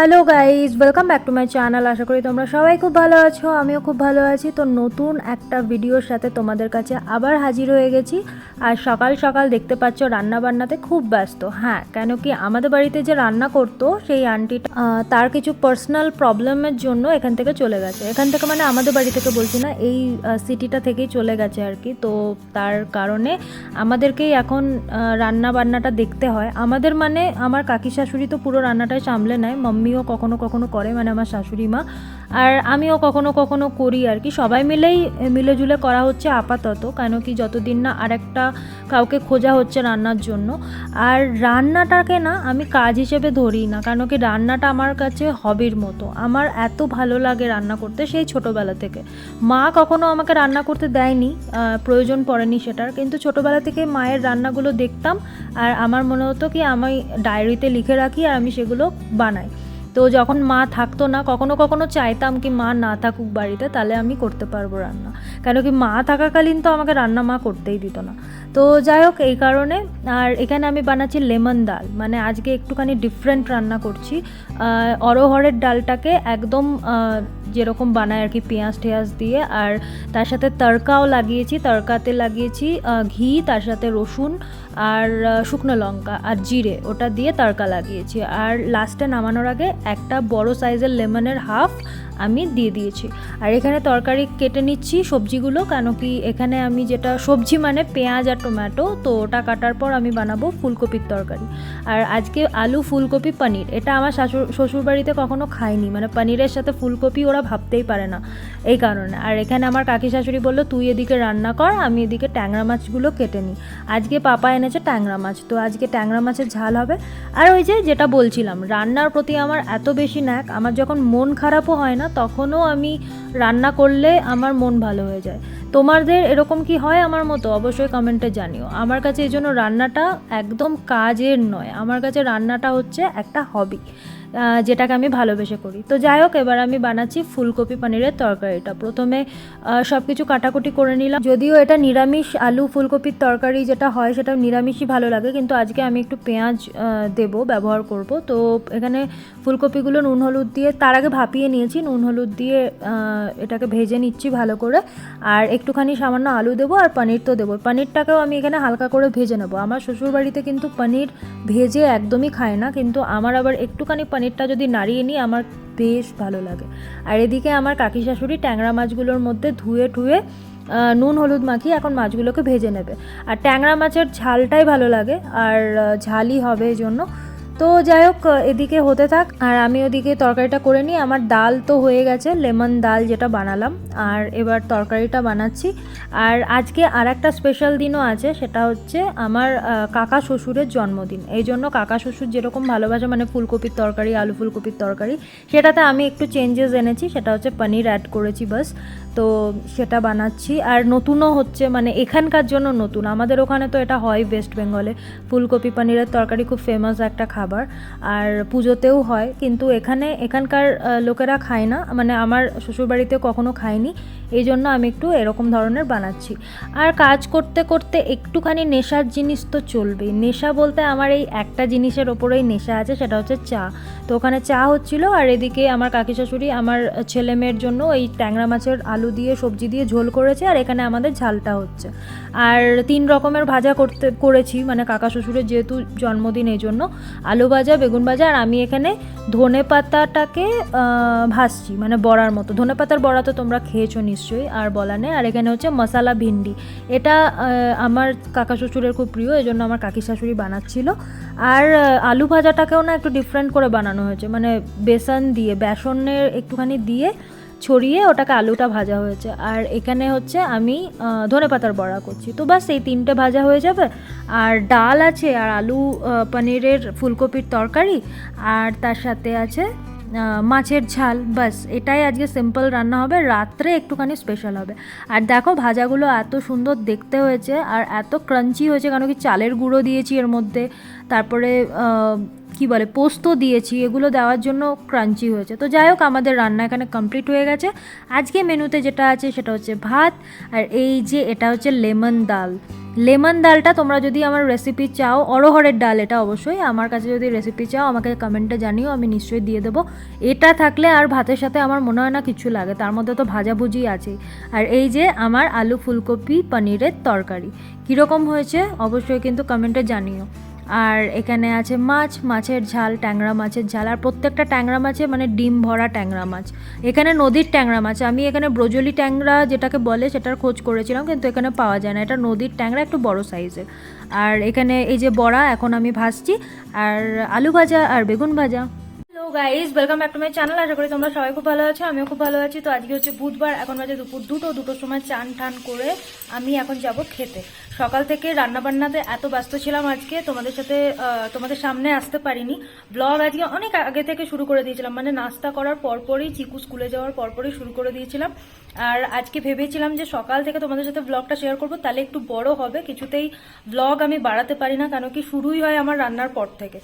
Hello guys welcome back to my channel আশা করি তোমরা সবাই খুব ভালো আছো, আমিও খুব ভালো আছি। তো নতুন একটা ভিডিওর সাথে তোমাদের কাছে আবার হাজির হয়ে গেছি। আর সকাল সকাল দেখতে পাচ্ছ রান্না বান্নাতে খুব ব্যস্ত। হ্যাঁ কেন কি আমাদের বাড়িতে যে রান্না করতো সেই আন্টিটা তার কিছু পার্সোনাল প্রবলেমের জন্য এখান থেকে চলে গেছে। এখান থেকে মানে আমাদের বাড়ি থেকে বলছি না, এই সিটিটা থেকেই চলে গেছে আর কি। তো তার কারণে আমাদেরকেই এখন রান্না বান্নাটা দেখতে হয়। আমাদের মানে আমার কাকি শাশুড়ি তো পুরো রান্নাটাই সামলে নেয়, মাম্মিও কখনো কখনো করে মানে আমার শাশুড়ি মা। আর আমিও কখনো কখনো করি আর কি। সবাই মিলেই মিলেজুলে করা হচ্ছে আপাতত, কেন কি যতদিন না আরেকটা কাউকে খোঁজা হচ্ছে রান্নার জন্য। আর রান্নাটাকে না আমি কাজ হিসেবে ধরি না, কেন কি রান্নাটা আমার কাছে হবির মতো। আমার এত ভালো লাগে রান্না করতে সেই ছোটোবেলা থেকে। মা কখনো আমাকে রান্না করতে দেয়নি প্রয়োজন পড়েনি সেটার। কিন্তু ছোটোবেলা থেকে মায়ের রান্নাগুলো দেখতাম আর আমার মনে হতো কি আমি ডায়েরিতে লিখে রাখি আর আমি সেগুলো বানাই। তো যখন মা থাকতো না, কখনো কখনো চাইতাম কি মা না থাকুক বাড়িতে, তাহলে আমি করতে পারব রান্না। কেন কি মা থাকাকালীন তো আমাকে রান্না মা করতেই দিত না। তো যাই হোক, এই কারণে আর এখানে আমি বানাচ্ছি লেমন ডাল। মানে আজকে একটুখানি ডিফারেন্ট রান্না করছি। অরহরের ডালটাকে একদম যেরকম বানায় আর কি পেঁয়াজ টেয়াজ দিয়ে, আর তার সাথে তড়কাও লাগিয়েছি। তড়কাতে লাগিয়েছি ঘি, তার সাথে রসুন আর শুকনো লঙ্কা আর জিরে, ওটা দিয়ে তড়কা লাগিয়েছি। আর লাস্টে নামানোর আগে একটা বড় সাইজের লেমনের হাফ আমি দিয়ে দিয়েছি। আর এখানে তরকারি কেটে নিচ্ছি সবজিগুলো, কেন কি এখানে আমি যেটা সবজি মানে পেঁয়াজ আর টমেটো, তো ওটা কাটার পর আমি বানাবো ফুলকপির তরকারি। আর আজকে আলু, ফুলকপি, পনির, এটা আমার শাশুর শ্বশুরবাড়িতে কখনো খাইনি। মানে পনিরের সাথে ফুলকপি ওরা ভাবতেই পারে না এই কারণে। আর এখানে আমার কাকি শাশুড়ি বলল, তুই এদিকে রান্না কর, আমি এদিকে ট্যাংরা মাছগুলো কেটে নিই। আজকে পাপা এনেছে ট্যাংরা মাছ, তো আজকে ট্যাংরা মাছের ঝাল হবে। আর ওই যে যেটা বলছিলাম, রান্নার প্রতি আমার এত বেশি ন্যাক, আমার যখন মন খারাপও হয় না তখনও আমি রান্না করলে আমার মন ভালো হয়ে যায়। তোমাদের এরকম কি হয় আমার মতো? অবশ্যই কমেন্টে জানিও। আমার কাছে এই জন্য রান্নাটা একদম কাজের নয়। আমার কাছে রান্নাটা হচ্ছে একটা হবি যেটাকে আমি ভালোবেসে করি। তো যাই হোক, এবার আমি বানাচ্ছি ফুলকপি পনিরের তরকারিটা। প্রথমে সব কিছু কাটাকুটি করে নিলাম। যদিও এটা নিরামিষ আলু ফুলকপির তরকারি যেটা হয়, সেটা নিরামিষই ভালো লাগে। কিন্তু আজকে আমি একটু পেঁয়াজ দেব, ব্যবহার করব। তো এখানে ফুলকপিগুলো নুন হলুদ দিয়ে, তার আগে ভাপিয়ে নিয়েছি। নুন হলুদ দিয়ে এটাকে ভেজে নিচ্ছি ভালো করে। আর একটুখানি সামান্য আলু দেবো আর পনির তো দেবো পনিরটাকেও আমি এখানে হালকা করে ভেজে নেব। আমার শ্বশুরবাড়িতে কিন্তু পনির ভেজে একদমই খায় না। কিন্তু আমার আবার একটুখানি পনিরটা যদি নাড়িয়ে নিই, আমার বেশ ভালো লাগে। আর এদিকে আমার কাকি শাশুড়ি ট্যাংরা মাছগুলোর মধ্যে ধুয়ে ঠুয়ে নুন, হলুদ মাখিয়ে এখন মাছগুলোকে ভেজে নেবে। আর ট্যাংরা মাছের ঝালটাই ভালো লাগে, আর ঝালই হবে এই জন্য তো যাই হোক, এদিকে হতে থাক। আর আমি ওদিকে তরকারিটা করে নিই। আমার ডাল তো হয়ে গেছে, লেমন ডাল যেটা বানালাম। আর এবার তরকারিটা বানাচ্ছি। আর আজকে আর একটা স্পেশাল দিনও আছে, সেটা হচ্ছে আমার কাকা শ্বশুরের জন্মদিন। এই জন্য কাকা শ্বশুর যেরকম ভালোবাসে মানে ফুলকপির তরকারি, আলু ফুলকপির তরকারি, সেটাতে আমি একটু চেঞ্জেস এনেছি। সেটা হচ্ছে পনির অ্যাড করেছি বাস। তো সেটা বানাচ্ছি। আর নতুনও হচ্ছে মানে এখানকার জন্য নতুন। আমাদের ওখানে তো এটা হয় ওয়েস্ট বেঙ্গলে ফুলকপি পনিরের তরকারি খুব ফেমাস একটা খাবার। আর পুজোতেও হয়, কিন্তু এখানে, এখানকার লোকেরা খায় না। মানে আমার শ্বশুরবাড়িতে কখনো খায়নি। এই জন্য আমি একটু এরকম ধরনের বানাচ্ছি। আর কাজ করতে করতে একটুখানি নেশার জিনিস তো চলবেই। নেশা বলতে আমার এই একটা জিনিসের ওপরেই নেশা আছে, সেটা হচ্ছে চা। তো ওখানে চা হচ্ছিল, আর এদিকে আমার কাকি শাশুড়ি, আমার ছেলে মেয়ের জন্য এই ট্যাংরা মাছের আলু দিয়ে, সবজি দিয়ে ঝোল করেছে আর এখানে আমাদের ঝালটা হচ্ছে। আর তিন রকমের ভাজা করতে, করেছি মানে কাকা শ্বশুরের যেহেতু জন্মদিন এই জন্য। আলু ভাজা, বেগুন ভাজা আর আমি এখানে ধনে পাতাটাকে ভাজছি মানে বড়ার মতো। ধনে পাতার বড়া তো তোমরা খেয়েছো নিশ্চয়ই, আর বলা নেই। আর এখানে হচ্ছে মশালা ভিন্ডি। এটা আমার কাকা শ্বশুরের খুব প্রিয়, এই জন্য আমার কাকি শাশুড়ি বানাচ্ছিল। আর আলু ভাজাটাকেও না একটু ডিফারেন্ট করে বানানো হয়েছে। মানে বেসন দিয়ে, বেসনের একটুখানি দিয়ে ছড়িয়ে ওটাকে আলুটা ভাজা হয়েছে। আর এখানে হচ্ছে আমি ধনে পাতার বড়া করছি। তো বাস এই তিনটে ভাজা হয়ে যাবে। আর ডাল আছে, আর আলু পনিরের ফুলকপির তরকারি, আর তার সাথে আছে মাছের ঝাল। বাস এটাই আজকে সিম্পল রান্না হবে। রাত্রে একটুখানি স্পেশাল হবে। আর দেখো, ভাজাগুলো এত সুন্দর দেখতে হয়েছে, আর এত ক্রাঞ্চি হয়েছে, কেন কি চালের গুঁড়ো দিয়েছি এর মধ্যে। তারপরে কি বলে, পোস্ত দিয়েছি, এগুলো দেওয়ার জন্য ক্রাঞ্চি হয়েছে। তো যাই হোক, আমাদের রান্না এখানে কমপ্লিট হয়ে গেছে। আজকে মেনুতে যেটা আছে সেটা হচ্ছে ভাত, আর এই যে এটা হচ্ছে লেমন ডাল। লেমন ডালটা তোমরা যদি আমার রেসিপি চাও অরহরের ডাল এটা অবশ্যই। আমার কাছে যদি রেসিপি চাও, আমাকে কমেন্টে জানিও, আমি নিশ্চয়ই দিয়ে দেবো। এটা থাকলে আর ভাতের সাথে আমার মনে হয় না কিছু লাগে, তার মধ্যে তো ভাজাভুজি আছে আর এই যে আমার আলু ফুলকপি পনিরের তরকারি, কীরকম হয়েছে অবশ্যই কিন্তু কমেন্টে জানিও। আর এখানে আছে মাছ, মাছের ঝাল, ট্যাংরা মাছের ঝাল, আর প্রত্যেকটা ট্যাংরা মাছে মানে ডিম ভরা ট্যাংরা মাছ। এখানে নদীর ট্যাংরা মাছ, আমি এখানে ব্রজলি ট্যাংরা যেটাকে বলে সেটার খোঁজ করেছিলাম, কিন্তু এখানে পাওয়া যায় না। এটা নদীর ট্যাংরা একটু বড় সাইজের। আর এখানে এই যে বড়া, এখন আমি ভাজছি। আর আলু ভাজা আর বেগুন ভাজা। Guys welcome back to my channel আশা করি তোমরা সবাই খুব ভালো আছো, আমিও খুব ভালো আছি। তো আজকে হচ্ছে বুধবার, এখন বাজে দুপুর দুটো, দুটোর সময় চান টান করে আমি এখন যাব খেতে। সকাল থেকে রান্না বান্নাতে এত ব্যস্ত ছিলাম আজকে, তোমাদের সাথে তোমাদের সামনে আসতে পারিনি। ব্লগ আজকে অনেক আগে থেকে শুরু করে দিয়েছিলাম মানে নাস্তা করার পরপরই, চিকু স্কুলে যাওয়ার পরপরই শুরু করে দিয়েছিলাম। আর আজকে ভেবেছিলাম যে সকাল থেকে তোমাদের সাথে ব্লগটা শেয়ার করব, তাহলে একটু বড় হবে, কিছুতেই ব্লগ আমি বাড়াতে পারি না, কেন কি শুরুই হয় আমার রান্নার পর থেকে।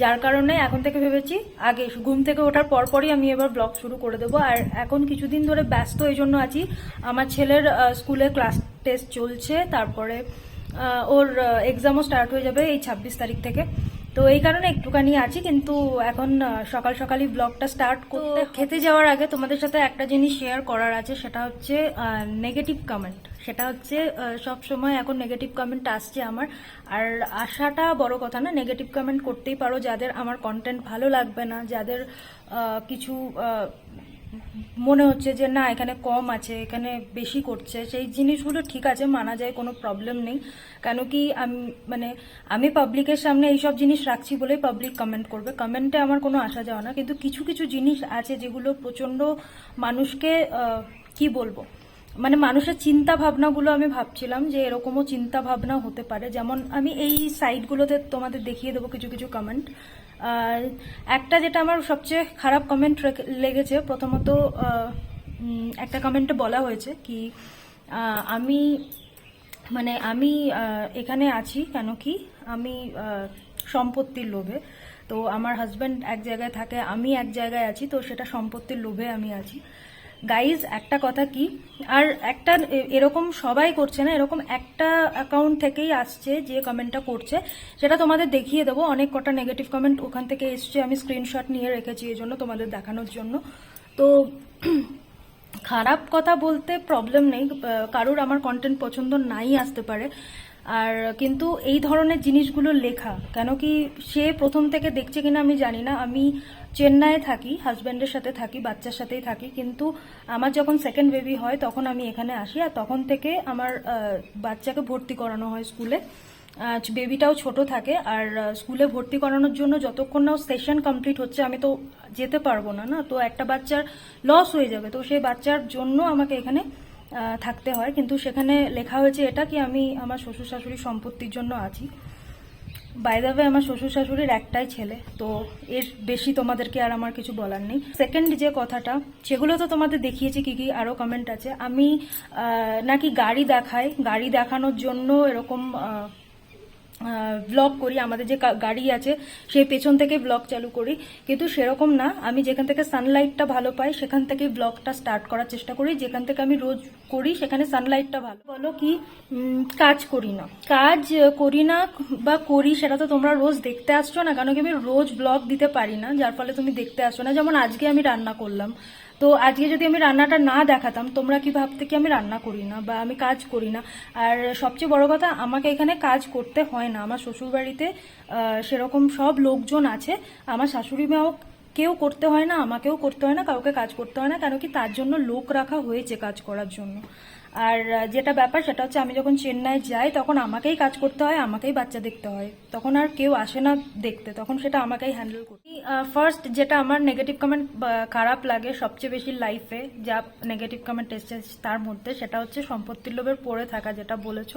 যার কারণে এখন থেকে ভেবেছি, আগে ঘুম থেকে ওঠার পরপরই আমি এবার ব্লগ শুরু করে দেবো। আর এখন কিছুদিন ধরে ব্যস্ত এই জন্য আছি। আমার ছেলের স্কুলে ক্লাস টেস্ট চলছে তারপরে ওর এক্সামও স্টার্ট হয়ে যাবে এই ছাব্বিশ তারিখ থেকে। তো এই কারণে একটুখানি আছি কিন্তু এখন সকাল সকালই ব্লগটা স্টার্ট করতে খেতে যাওয়ার আগে তোমাদের সাথে একটা জিনিস শেয়ার করার আছে সেটা হচ্ছে নেগেটিভ কমেন্ট সেটা হচ্ছে সব সময় এখন নেগেটিভ কমেন্ট আসছে আমার। আর আসাটা বড় কথা না নেগেটিভ কমেন্ট করতেই পারো যাদের আমার কন্টেন্ট ভালো লাগবে না যাদের কিছু মনে হচ্ছে যে না, এখানে কম আছে, এখানে বেশি করছে। সেই জিনিসগুলো ঠিক আছে, মানা যায়, কোনো প্রবলেম নেই। কেন কি আমি মানে আমি পাবলিকের সামনে এইসব জিনিস রাখছি বলেই পাবলিক কমেন্ট করবে। কমেন্টে আমার কোনো আসা যাওয়া না। কিন্তু কিছু কিছু জিনিস আছে যেগুলো প্রচণ্ড মানুষকে কি বলব? মানে মানুষের চিন্তা ভাবনাগুলো আমি ভাবছিলাম যে এরকমও চিন্তা ভাবনা হতে পারে। যেমন আমি এই সাইটগুলোতে তোমাদের দেখিয়ে দেবো কিছু কিছু কমেন্ট আর একটা যেটা আমার সবচেয়ে খারাপ কমেন্ট লেগেছে, প্রথমত একটা কমেন্টে বলা হয়েছে কি আমি মানে আমি এখানে আছি কেন কি, আমি সম্পত্তির লোভে। তো আমার হাজব্যান্ড এক জায়গায় থাকে, আমি এক জায়গায় আছি, তো সেটা সম্পত্তির লোভে আমি আছি। গাইজ একটা কথা কি? আর একটা এরকম সবাই করছে না, এরকম একটা অ্যাকাউন্ট থেকেই আসছে যে কমেন্টটা করছে, সেটা তোমাদের দেখিয়ে দেবো। অনেক কটা নেগেটিভ কমেন্ট ওখান থেকে এসছে, আমি স্ক্রিনশট নিয়ে রেখেছি এই জন্য তোমাদের দেখানোর জন্য। তো খারাপ কথা বলতে প্রবলেম নেই কারোর আমার কন্টেন্ট পছন্দ নাই আসতে পারে। আর কিন্তু এই ধরনের জিনিসগুলো লেখা, কেন কি সে প্রথম থেকে দেখছে কিনা আমি জানি না। আমি চেন্নাইয়ে থাকি হাজব্যান্ডের সাথে থাকি, বাচ্চার সাথেই থাকি, কিন্তু আমার যখন সেকেন্ড বেবি হয় তখন আমি এখানে আসি আর তখন থেকে আমার বাচ্চাকে ভর্তি করানো হয় স্কুলে বেবিটাও ছোট থাকে আর স্কুলে ভর্তি করানোর জন্য যতক্ষণ না সেশন কমপ্লিট হচ্ছে আমি তো যেতে পারব না না? তো একটা বাচ্চার লস হয়ে যাবে। তো সেই বাচ্চার জন্য আমাকে এখানে থাকতে হয়। কিন্তু সেখানে লেখা হয়েছে এটা কি আমি আমার শ্বশুর শাশুড়ির সম্পত্তির জন্য আছি। বাইদাবে আমার শ্বশুর শাশুড়ির একটাই ছেলে, তো এর বেশি তোমাদেরকে আর আমার কিছু বলার নেই। সেকেন্ড যে কথাটা, সেগুলো তো তোমাদের দেখিয়েছি কি কি, আরও কমেন্ট আছে। আমি নাকি গাড়ি দেখাই, গাড়ি দেখানোর জন্য এরকম ব্লগ করি, আমাদের যে গাড়ি আছে, সেই পেছন থেকে ব্লগ চালু করি। কিন্তু সেরকম না, আমি যেখান থেকে সানলাইটটা ভালো পাই, সেখান থেকে ব্লগটা স্টার্ট করার চেষ্টা করি। যেখান থেকে আমি রোজ করি, সেখানে সানলাইটটা ভালো। বলো কি কাজ করি না। কাজ করি না বা করি, সেটা তো তোমরা রোজ দেখতে আসছো না, কেন কি আমি রোজ ব্লগ দিতে পারি না, যার ফলে তুমি দেখতে আসছো না। যেমন আজকে আমি রান্না করলাম। তো আজকে যদি আমি রান্নাটা না দেখাতাম, তোমরা কি ভাবতে কি আমি রান্না করি না বা আমি কাজ করি না? আর সবচেয়ে বড় কথা, আমাকে এখানে কাজ করতে হয় না। আমার শ্বশুরবাড়িতে সেরকম সব লোকজন আছে। আমার শাশুড়ি মাও কেউ করতে হয় না, আমাকেও করতে হয় না, কাউকে কাজ করতে হয় না কেন কি তার জন্য লোক রাখা হয়েছে কাজ করার জন্য। আর যেটা ব্যাপার সেটা হচ্ছে আমি যখন চেন্নাই যাই তখন আমাকেই কাজ করতে হয়, আমাকেই বাচ্চা দেখতে হয়। তখন আর কেউ আসে না দেখতে, তখন সেটা আমাকেই হ্যান্ডেল করি ফার্স্ট যেটা আমার নেগেটিভ কমেন্ট খারাপ লাগে সবচেয়ে বেশি লাইফে যা নেগেটিভ কমেন্ট এসছে তার মধ্যে, সেটা হচ্ছে সম্পত্তির লোভের পড়ে থাকা যেটা বলেছ।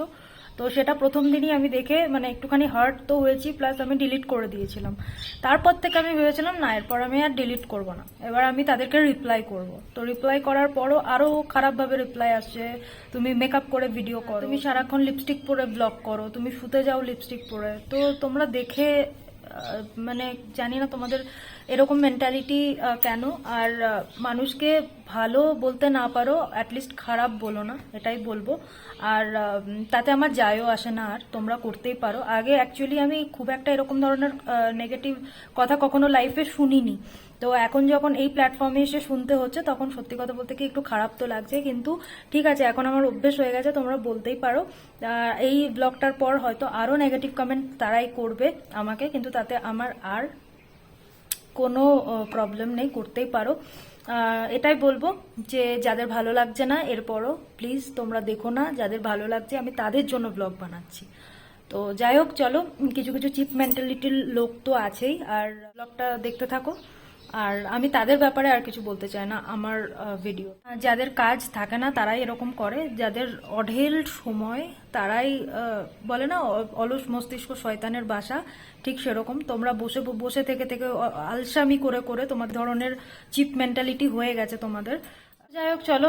তো সেটা প্রথম দিনই আমি দেখে মানে একটুখানি হার্ট তো হয়েছি প্লাস আমি ডিলিট করে দিয়েছিলাম। তারপর থেকে আমি ভেবেছিলাম না এরপর আমি আর ডিলিট করব না। এবার আমি তাদেরকে রিপ্লাই করব। তো রিপ্লাই করার পরও আরও খারাপভাবে রিপ্লাই আসছে তুমি মেকআপ করে ভিডিও করো তুমি সারাক্ষণ লিপস্টিক পরে ব্লগ করো তুমি শুতে যাও লিপস্টিক পরে। তো তোমরা দেখে মানে জানি না তোমাদের এরকম মেন্টালিটি কেন? আর মানুষকে ভালো বলতে না পারো অ্যাটলিস্ট খারাপ বলো না, এটাই বলব। আর তাতে আমার যায়ও আসে না, আর তোমরা করতেই পারো। আগে অ্যাকচুয়ালি আমি খুব একটা এরকম ধরনের নেগেটিভ কথা কখনো লাইফে শুনিনি। তো এখন যখন এই প্ল্যাটফর্মে এসে শুনতে হচ্ছে, তখন সত্যি কথা বলতে কি একটু খারাপ তো লাগছে। কিন্তু ঠিক আছে, এখন আমার অভ্যেস হয়ে গেছে, তোমরা বলতেই পারো। এই ব্লগটার পর হয়তো আরও নেগেটিভ কমেন্ট তারাই করবে আমাকে, কিন্তু তাতে আমার আর কোনো প্রবলেম নেই, করতেই পারো। এটাই বলব যে, যাদের ভালো লাগছে না, এরপরও প্লিজ তোমরা দেখো না, যাদের ভালো লাগছে, আমি তাদের জন্য ব্লগ বানাচ্ছি। তো যাই হোক, চলো, কিছু কিছু চিপ মেন্টালিটির লোক তো আছেই, আর ব্লগটা দেখতে থাকো। আর আমি তাদের ব্যাপারে আর কিছু বলতে চাই না, আমার ভিডিও যাদের কাজ থাকে না, তারাই এরকম করে। যাদের অঢেল সময়, তারাই বলে না অলস মস্তিষ্ক শয়তানের বাসা, ঠিক সেরকম। তোমরা বসে বসে থেকে থেকে আলসামি করে করে তোমাদের ধরনের চিপ মেন্টালিটি হয়ে গেছে তোমাদের। যাই হোক, চলো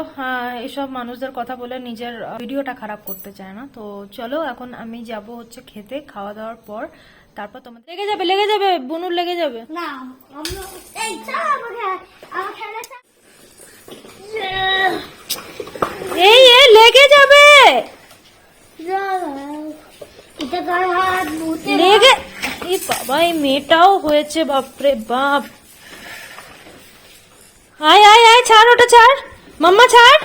এসব মানুষদের কথা বলে নিজের ভিডিওটা খারাপ করতে চায় না। তো চলো, এখন আমি যাব হচ্ছে খেতে, খাওয়া দাওয়ার পর। তারপর তোমাদের লেগে যাবে লেগে যাবে বনুর লেগে যাবে। না এই এ লেগে যাবে। লেগে এই বাবা এই মেয়েটাও হয়েছে বাপরে বাপ। আয় আয় আয় ছাড় ওটা ছাড়। মাম্মা ছাড়।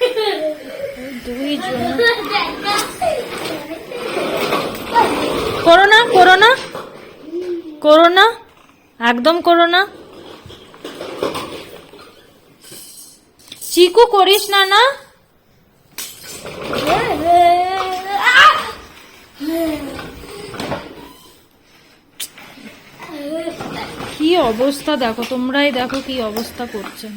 দুইজন। করো করো না করো না একদম করো না চিকু করিস না না? কি অবস্থা দেখো, তোমরাই দেখো কি অবস্থা করছেন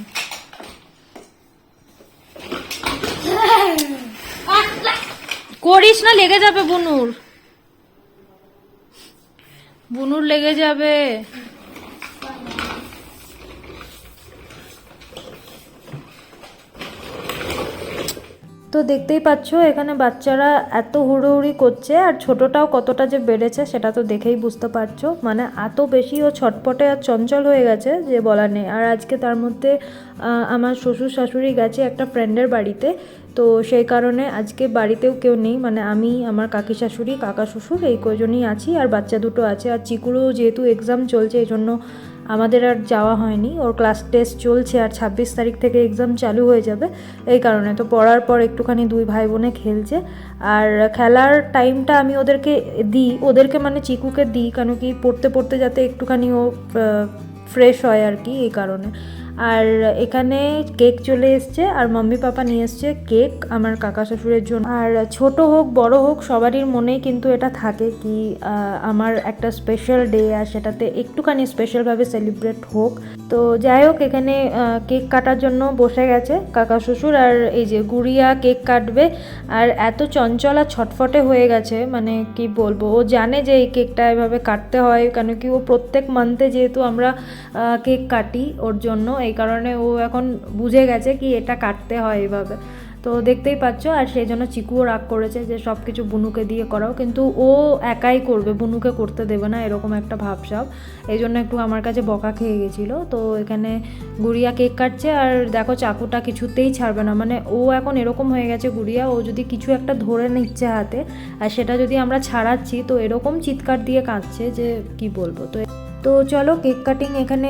করিস না, লেগে যাবে বুনুর। বুনুর লেগে যাবে। তো দেখতেই পাচ্ছ, এখানে বাচ্চারা এত হুড়োহুড়ি করছে আর ছোটটাও কতটা যে বেড়েছে সেটা তো দেখেই বুঝতে পারছ। মানে এত বেশি ও ছটপটে আর চঞ্চল হয়ে গেছে যে বলার নেই। আর আজকে তার মধ্যে আমার শ্বশুর শাশুড়ি গেছে একটা ফ্রেন্ডের বাড়িতে। তো সেই কারণে আজকে বাড়িতেও কেউ নেই। মানে আমি, আমার কাকি শাশুড়ি, কাকা শ্বশুর এই কজনই আছি আর বাচ্চা দুটো আছে। আর চিকুরও যেহেতু এক্সাম চলছে এই জন্য আমাদের আর যাওয়া হয়নি। ওর ক্লাস টেস্ট চলছে আর ছাব্বিশ তারিখ থেকে এক্সাম চালু হয়ে যাবে। এই কারণে তো পড়ার পর একটুখানি দুই ভাই বোনে খেলছে। আর খেলার টাইমটা আমি ওদেরকে দিই। ওদেরকে মানে চিকুকে দিই। কেন কি পড়তে পড়তে যাতে একটুখানি ও ফ্রেশ হয় আর কি এই কারণে। আর এখানে কেক চলে এসছে আর মাম্মি পাপা নিয়ে এসছে কেক আমার কাকা শ্বশুরের জন্য। আর ছোট হোক, বড় হোক, সবারই মনেই কিন্তু এটা থাকে কি আমার একটা স্পেশাল ডে আর সেটাতে একটুখানি স্পেশালভাবে সেলিব্রেট হোক। তো যাই হোক, এখানে কেক কাটার জন্য বসে গেছে কাকা শ্বশুর আর এই যে গুড়িয়া কেক কাটবে। আর এত চঞ্চল আর ছটফটে হয়ে গেছে মানে কি বলব, ও জানে যে এই কেকটা এভাবে কাটতে হয় কেন কি ও প্রত্যেক মান্থে যেহেতু আমরা কেক কাটি ওর জন্য এই কারণে ও এখন বুঝে গেছে কি এটা কাটতে হয় এভাবে তো দেখতেই পাচ্ছ, আর সেই জন্য চিকুও রাগ করেছে যে সব কিছু বুনুকে দিয়ে করাও, কিন্তু ও একাই করবে, বুনুকে করতে দেবে না, এরকম একটা ভাবসাব। এই জন্য একটু আমার কাছে বকা খেয়ে গেছিল। তো এখানে গুড়িয়া কেক কাটছে, আর দেখো চাকুটা কিছুতেই ছাড়বে না। মানে ও এখন এরকম হয়ে গেছে গুড়িয়া, ও যদি কিছু একটা ধরে নিচ্ছে হাতে, আর সেটা যদি আমরা ছাড়াচ্ছি, তো এরকম চিৎকার দিয়ে কাঁদছে যে কি বলব? তো তো চলো কেক কাটিং এখানে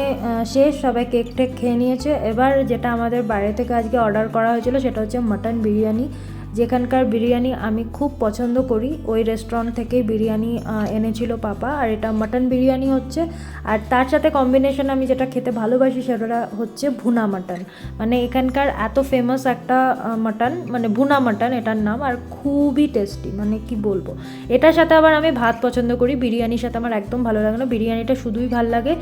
শেষ। সবাই কেক টেক খেয়ে নিয়েছে। এবার যেটা আমাদের বাইরে থেকে আজকে অর্ডার করা হয়েছিল, সেটা হচ্ছে মাটন বিরিয়ানি। যেখানকার বিরিয়ানি আমি খুব পছন্দ করি, ওই রেস্টুরেন্ট থেকেই বিরিয়ানি এনেছিল পাপা। আর এটা মাটন বিরিয়ানি হচ্ছে। আর তার সাথে কম্বিনেশন আমি যেটা খেতে ভালোবাসি সেটা হচ্ছে ভুনা মাটন মানে এখানকার এত ফেমাস একটা মাটন মানে ভুনা মাটন এটার নাম, আর খুবই টেস্টি মানে কি বলব। এটার সাথে আবার আমি ভাত পছন্দ করি, বিরিয়ানির সাথে আমার একদম ভালো লাগে না। বিরিয়ানিটা শুধুই ভালো লাগে।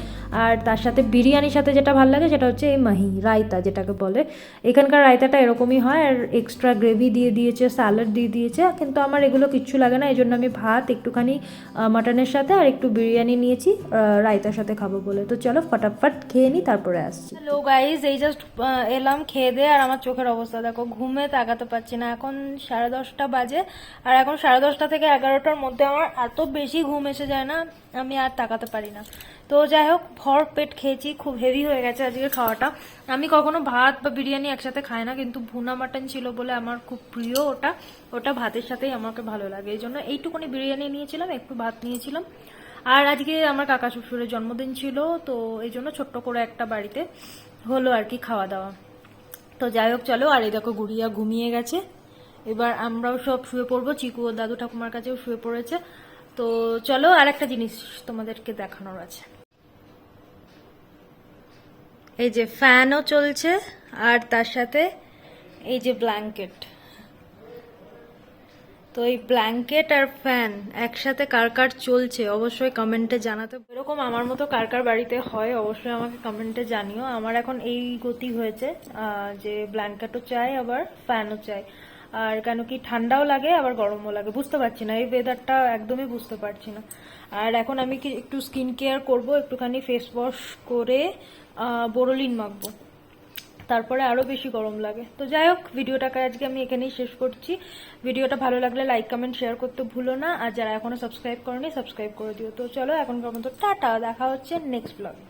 আর তার সাথে বিরিয়ানির সাথে যেটা ভালো লাগে সেটা হচ্ছে এই মাহি রায়তা যেটাকে বলে। এখানকার রায়তাটা এরকমই হয়, আর এক্সট্রা গ্রেভি দিয়ে দিয়েছে স্যালাড দিয়ে দিয়েছে, কিন্তু আমার এগুলো কিচ্ছু লাগে না এই জন্য আমি ভাত, একটুখানি মাটনের সাথে আর একটু বিরিয়ানি নিয়েছি রায়তার সাথে খাব বলে। তো চলো ফটাফট খেয়ে নিই তারপরে আসছি। হ্যালো গাইজ এই জাস্ট এলাম খেয়ে দিয়ে, আর আমার চোখের অবস্থা দেখো, ঘুমে তাকাতে পারছি না, এখন সাড়ে দশটা বাজে, আর এখন সাড়ে দশটা থেকে এগারোটার মধ্যে আমার এত বেশি ঘুম এসে যায় না, আমি আর তাকাতে পারি না। তো যাই হোক, ভর পেট খেয়েছি, খুব হেভি হয়ে গেছে আজকে খাওয়াটা। আমি কখনো ভাত বা বিরিয়ানি একসাথে খাই না, কিন্তু ভুনা মাটন ছিল বলে আমার খুব প্রিয় ওটা। ওটা ভাতের সাথেই আমাকে ভালো লাগে। এই জন্য এইটুকুনি বিরিয়ানি নিয়েছিলাম, একটু ভাত নিয়েছিলাম। আর আজকে আমার কাকা শ্বশুরের জন্মদিন ছিল, তো এই জন্য ছোট্ট করে একটা বাড়িতে হলো আর কি খাওয়া দাওয়া। তো যাই হোক, চলো, আর এই দেখো গুড়িয়া ঘুমিয়ে গেছে। এবার আমরাও সব শুয়ে পড়ব, চিকু ও দাদু ঠাকুমার কাছেও শুয়ে পড়েছে। তো চলো আর একটা জিনিস তোমাদেরকে দেখানোর আছে। এই যে ফ্যানও চলছে, আর তার সাথে এই যে ব্ল্যাঙ্কেট তো এই ব্ল্যাঙ্কেট আর ফ্যান একসাথে কার কার চলছে, অবশ্যই কমেন্টে জানাতে এরকম আমার মতো কার কার বাড়িতে হয়, অবশ্যই আমাকে কমেন্টে জানিও। আমার এখন এই গতি হয়েছে যে ব্ল্যাঙ্কেটও চাই, আবার ফ্যানও চাই। আর কেন কি ঠান্ডাও লাগে, আবার গরমও লাগে, বুঝতে পারছি না, এই ওয়েদারটা একদমই বুঝতে পারছি না। আর এখন আমি কি একটু স্কিন কেয়ার করব, একটুখানি ফেস ওয়াশ করে বোরোলিন মাখবো। তারপরে আরও বেশি গরম লাগে। তো যাই হোক, ভিডিওটাকে আজকে আমি এখানেই শেষ করছি। ভিডিওটা ভালো লাগলে লাইক, কমেন্ট, শেয়ার করতে ভুলো না। আর যারা এখনও সাবস্ক্রাইব করেনি সাবস্ক্রাইব করে দিও। তো চলো, এখনকার মতো টাটা। দেখা হচ্ছে নেক্সট ব্লগে